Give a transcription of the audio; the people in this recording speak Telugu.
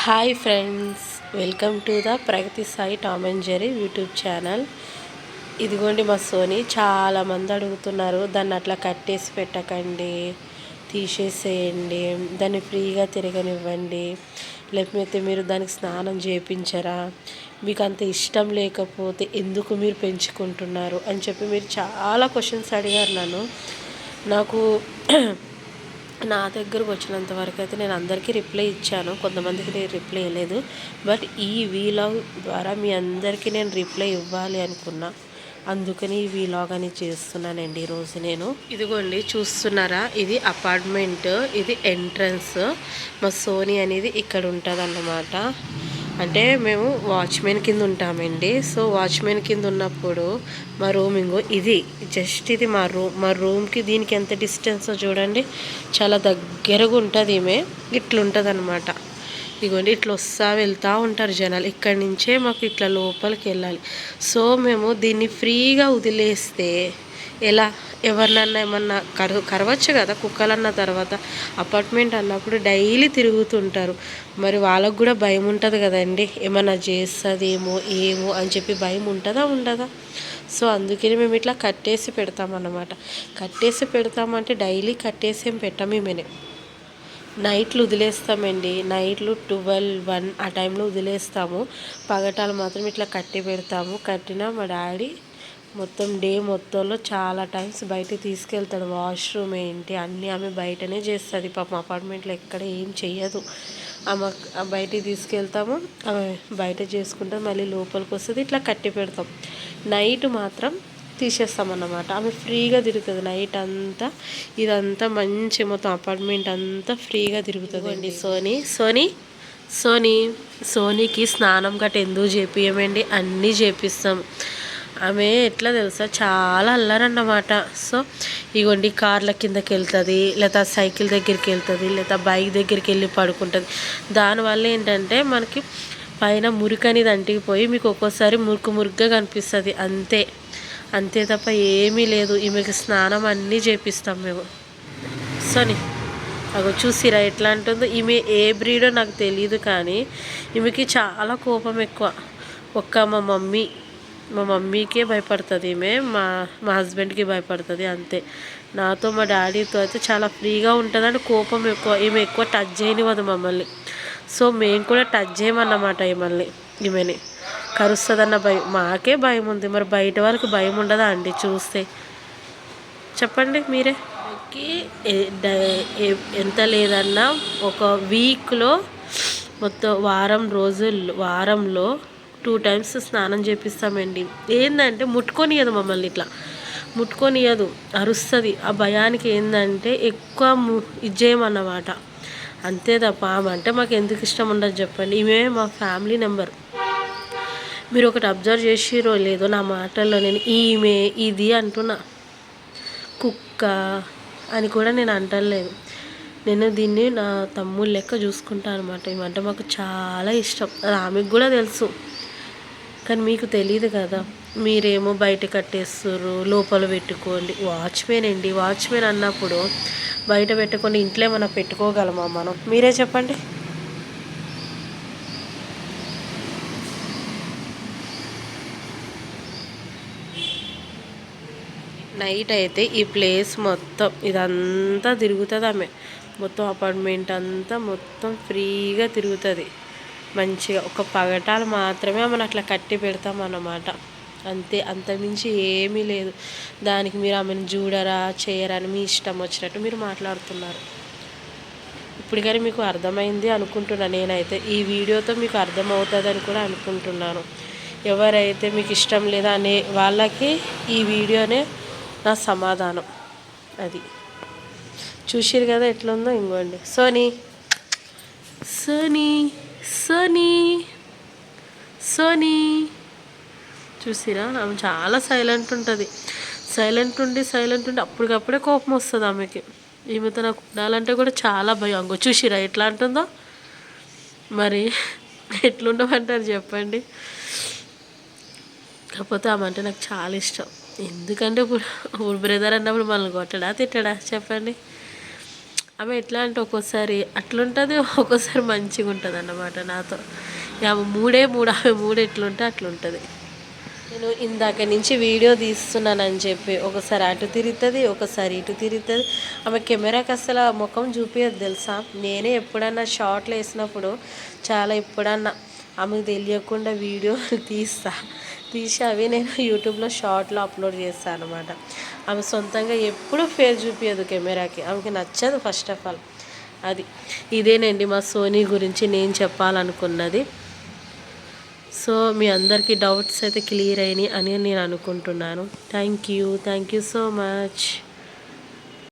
Hi friends welcome to the Pragathi Sai Tom and Jerry YouTube channel. ఇదిగోండి మా సోని చాలామంది అడుగుతున్నారు దాన్ని అట్లా కట్టేసి పెట్టకండి తీసేసేయండి దాన్ని ఫ్రీగా తిరగనివ్వండి లేకపోతే మీరు దానికి స్నానం చేయించరా మీకు అంత ఇష్టం లేకపోతే ఎందుకు మీరు పెంచుకుంటున్నారు అని చెప్పి మీరు చాలా క్వశ్చన్స్ అడిగారు నన్ను. నాకు నా దగ్గరకు వచ్చినంత వరకు అయితే నేను అందరికీ రిప్లై ఇచ్చాను. కొంతమందికి నేను రిప్లై ఇవ్వలేదు బట్ ఈ వీలాగ్ ద్వారా మీ అందరికీ నేను రిప్లై ఇవ్వాలి అనుకున్నా. అందుకని ఈ వీలాగ్ అని చేస్తున్నానండి ఈరోజు నేను. ఇదిగోండి చూస్తున్నారా? ఇది అపార్ట్మెంట్ ఇది ఎంట్రన్స్. మా సోనీ అనేది ఇక్కడ ఉంటుంది అన్నమాట అంటే మేము వాచ్మెన్ కింద ఉంటామండి. సో వాచ్మెన్ కింద ఉన్నప్పుడు మా రూమింగ్ ఇది జస్ట్ ఇది మా రూమ్ మా రూమ్కి దీనికి ఎంత డిస్టెన్స్ చూడండి. చాలా దగ్గరగా ఉంటుంది ఈమె ఇట్లుంటుంది అనమాట ఇదిగోండి ఇట్లా వస్తా వెళ్తూ ఉంటారు జనాలు. ఇక్కడి నుంచే మాకు ఇట్లా లోపలికి వెళ్ళాలి. సో మేము దీన్ని ఫ్రీగా వదిలేస్తే ఎలా? ఎవరినన్నా ఏమన్నా కర కరవచ్చు కదా? కుక్కలన్న తర్వాత అపార్ట్మెంట్ అన్నప్పుడు డైలీ తిరుగుతుంటారు. మరి వాళ్ళకు కూడా భయం ఉంటుంది కదండి. ఏమన్నా చేస్తుందేమో ఏమో అని చెప్పి భయం ఉంటుందా ఉండదా? సో అందుకని మేము ఇట్లా కట్టేసి పెడతామన్నమాట. కట్టేసి పెడతామంటే డైలీ కట్టేసి ఏం పెట్టాము మేమే నైట్లు వదిలేస్తామండి. నైట్లు ట్వెల్వ్ వన్ ఆ టైంలో వదిలేస్తాము. పగటాలు మాత్రం ఇట్లా కట్టి పెడతాము. కట్టిన మా డాడీ మొత్తం డే మొత్తంలో చాలా టైమ్స్ బయట తీసుకెళ్తాడు. వాష్రూమ్ ఏంటి అన్నీ ఆమె బయటనే చేస్తుంది. పాపం అపార్ట్మెంట్లో ఎక్కడ ఏం చెయ్యదు. ఆమె బయటికి తీసుకెళ్తాము. ఆమె బయట చేసుకుంటే మళ్ళీ లోపలికి వస్తుంది. ఇట్లా కట్టి పెడతాం. నైట్ మాత్రం తీసేస్తామన్నమాట. ఆమె ఫ్రీగా తిరుగుతుంది నైట్ అంతా. ఇదంతా మంచి మొత్తం అపార్ట్మెంట్ అంతా ఫ్రీగా తిరుగుతుంది. అండి సోనీ. సోనీ? సోనీ సోనీకి స్నానం గట్ట ఎందుకు చేపియమండి అన్నీ చేపిస్తాం. ఆమె ఎట్లా తెలుసా? చాలా అల్లరన్నమాట. సో ఇగోండి కార్ల కిందకి వెళ్తుంది లేదా సైకిల్ దగ్గరికి వెళ్తుంది లేదా బైక్ దగ్గరికి వెళ్ళి పడుకుంటుంది. దానివల్ల ఏంటంటే మనకి పైన మురికి అనేది అంటికిపోయి మీకు ఒక్కోసారి మురుకు మురుగ్గా కనిపిస్తుంది. అంతే. అంతే తప్ప ఏమీ లేదు. ఈమెకి స్నానం అన్నీ చేపిస్తాం మేము. సోని అగో చూసిరా ఎట్లా అంటుందో? ఈమె ఏ బ్రీడో నాకు తెలియదు కానీ ఈమెకి చాలా కోపం ఎక్కువ. ఒక్క మా మమ్మీ మా మమ్మీకే భయపడుతుంది ఈమె మా మా హస్బెండ్కి భయపడుతుంది అంతే. నాతో మా డాడీతో అయితే చాలా ఫ్రీగా ఉంటుందని కోపం ఎక్కువ. ఈమె ఎక్కువ టచ్ చేయనివ్వదు మమ్మల్ని. సో మేము కూడా టచ్ చేయమన్నమాట ఈమెల్ని ఈమెని. కరుస్తుందన్న భయం. మాకే భయం ఉంది మరి బయట వాళ్ళకి భయం ఉండదా అండి చూస్తే? చెప్పండి మీరే. ఎంత లేదన్నా ఒక వీక్లో మొత్తం వారం రోజుల్లో వారంలో టూ టైమ్స్ స్నానం చేపిస్తామండి. ఏంటంటే ముట్టుకొనియదు మమ్మల్ని ఇట్లా. ముట్టుకొనియదు. అరుస్తుంది. ఆ భయానికి ఏంటంటే ఎక్కువ ఇది చేయమన్నమాట అంతే తప్ప ఆమె అంటే మాకు ఎందుకు ఇష్టం ఉండదు చెప్పండి. ఈమె మా ఫ్యామిలీ నెంబర్ మీరు ఒకటి అబ్జర్వ్ చేసిరో లేదో నా మాటల్లో నేను ఈమె ఇది అంటున్నా. కుక్క అని కూడా నేను అంటలేదు. నేను దీన్ని నా తమ్ముడు లెక్క చూసుకుంటాను అనమాట ఏమంటే మాకు చాలా ఇష్టం. అది ఆమెకు కూడా తెలుసు. కానీ మీకు తెలియదు కదా. మీరేమో బయట కట్టేస్తారు లోపల పెట్టుకోండి. వాచ్మెన్ అండి. వాచ్మెన్ అన్నప్పుడు బయట పెట్టుకొని ఇంట్లో ఏమైనా పెట్టుకోగలమా మనం? మీరే చెప్పండి. నైట్ అయితే ఈ ప్లేస్ మొత్తం ఇదంతా తిరుగుతుంది ఆమె. మొత్తం అపార్ట్మెంట్ అంతా మొత్తం ఫ్రీగా తిరుగుతుంది. మంచిగా ఒక పగటాలు మాత్రమే మనం అట్లా కట్టి పెడతాం అన్నమాట. అంతే అంతమించి ఏమీ లేదు. దానికి మీరు ఆమెను చూడరా చేయరా అని మీ ఇష్టం వచ్చినట్టు మీరు మాట్లాడుతున్నారు. ఇప్పుడు కానీ మీకు అర్థమైంది అనుకుంటున్నాను నేనైతే. ఈ వీడియోతో మీకు అర్థమవుతుందని కూడా అనుకుంటున్నాను. ఎవరైతే మీకు ఇష్టం లేదా అనే వాళ్ళకి ఈ వీడియోనే నా సమాధానం. అది. చూసిరు కదా ఎట్లుందో ఇంకోండి సోనీ. సోనీ. సోనీ. సోనీ. చూసిరా? ఆమె చాలా సైలెంట్ ఉంటుంది. సైలెంట్ ఉండి సైలెంట్ ఉండి అప్పటికప్పుడే కోపం వస్తుంది ఆమెకి. ఈమెతో నాకు ఉండాలంటే కూడా చాలా భయం. అంగో చూసిరా ఎట్లా అంటుందో? మరి ఎట్లుండమంటారు చెప్పండి. కాకపోతే ఆమె అంటే నాకు చాలా ఇష్టం. ఎందుకంటే ఇప్పుడు బ్రదర్ అన్నప్పుడు మనల్ని కొట్టడా తిట్టడా? చెప్పండి. ఆమె ఎట్లా అంటే ఒక్కోసారి అట్లుంటుంది ఒక్కోసారి మంచిగా ఉంటుంది అన్నమాట నాతో. ఆమె మూడే మూడు ఆమె మూడు ఎట్లుంటే అట్లుంటుంది. నేను ఇందాక నుంచి వీడియో తీస్తున్నానని చెప్పి ఒకసారి అటు తిరుగుతుంది ఒకసారి ఇటు తిరుగుతుంది. ఆమె కెమెరాకి అసలు ముఖం చూపించదు తెలుసా? నేనే ఎప్పుడన్నా షార్ట్లు వేసినప్పుడు చాలా ఎప్పుడన్నా ఆమెకు తెలియకుండా వీడియో తీస్తా. తీసి అవి నేను యూట్యూబ్లో షార్ట్లో అప్లోడ్ చేస్తాను అనమాట ఆమె సొంతంగా ఎప్పుడు ఫేర్ చూపించదు కెమెరాకి. ఆమెకి నచ్చదు ఫస్ట్ ఆఫ్ ఆల్. అది. ఇదేనండి మా సోనీ గురించి నేను చెప్పాలనుకున్నది. సో మీ అందరికీ డౌట్స్ అయితే క్లియర్ అయినాయి అని నేను అనుకుంటున్నాను. Thank you. Thank you so much.